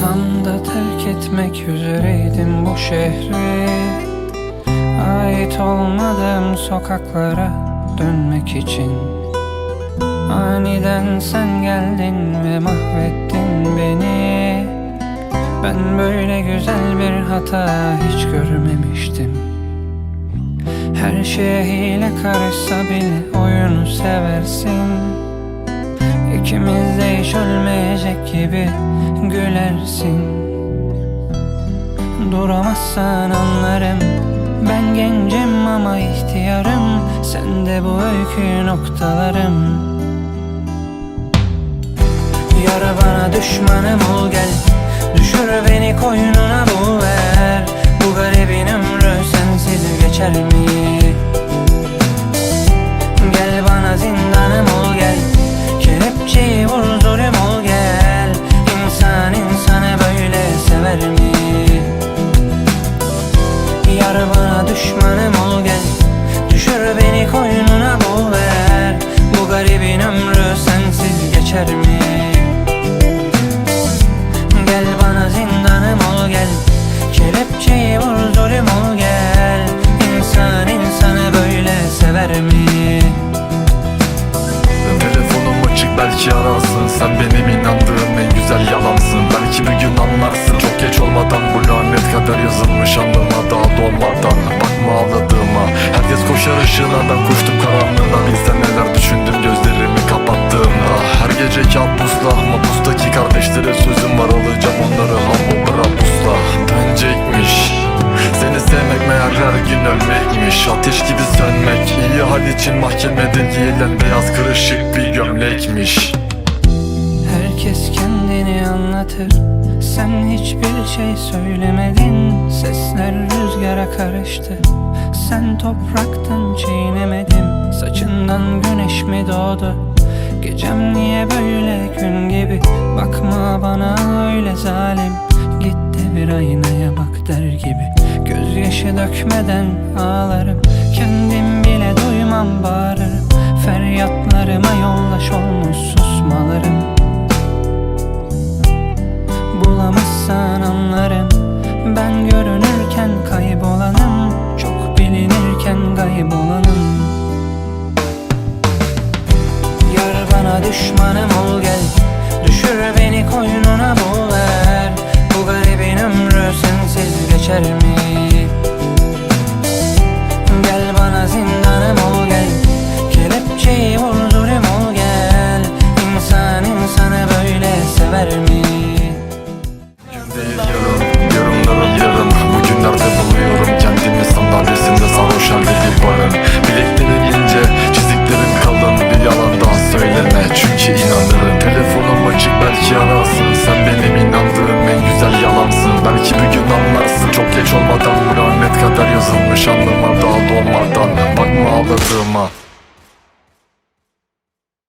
Tam da terk etmek üzereydim bu şehri. Ait olmadığım sokaklara dönmek için. Aniden sen geldin ve mahvettin beni. Ben böyle güzel bir hata hiç görmemiştim. Her şeye hile karışsa bile oyunu seversin. İkimiz de hiç ölmeyecek gibi gülersin. Duramazsan anlarım. Ben gencim ama ihtiyarım. Sen de bu öykü noktalarım. Yar bana düşmanım ol gel. Düşür beni koynuna bu ver. Bu garibin ömrü sensiz geçer mi? Düşmanım ol gel. Düşür beni koynuna bu ver. Bu garibin ömrü sensiz geçer mi? Gel bana zindanım ol gel. Kelepçeyi vur zulüm ol gel. İnsan insanı böyle sever mi? Telefonum açık belki ararsın. Sen benim inandığım en güzel yalansın ışığından Koştum karanlığına Bilsen neler düşündüm gözlerimi kapattığımda Her gece kabusla Mapustaki kardeşlere sözüm var Alacağım onları hamburger'a pusla Dönecekmiş seni sevmek meğer her gün ölmekmiş. Ateş gibi sönmek iyi hal için mahkemede giyilen beyaz kırışık bir gömlekmiş. Herkes kendini anlatır Sen hiçbir şey söylemedin Sesler rüzgara karıştı. Sen topraktan çiğnemedim Saçından güneş mi doğdu? Gecem niye böyle gün gibi? Bakma bana öyle zalim. Git de bir aynaya bak der gibi. Gözyaşı dökmeden ağlarım. Kendim düşmanım ol gel Düşür beni koynuna bu ver Bu garibin ömrü sensiz geçer mi? Ararsın Sen benim inandığım en güzel yalansın. Belki bir gün anlarsın. Çok geç olmadan Bu lanet kadar yazılmış anlama daha doğmadan Bakma ağladığıma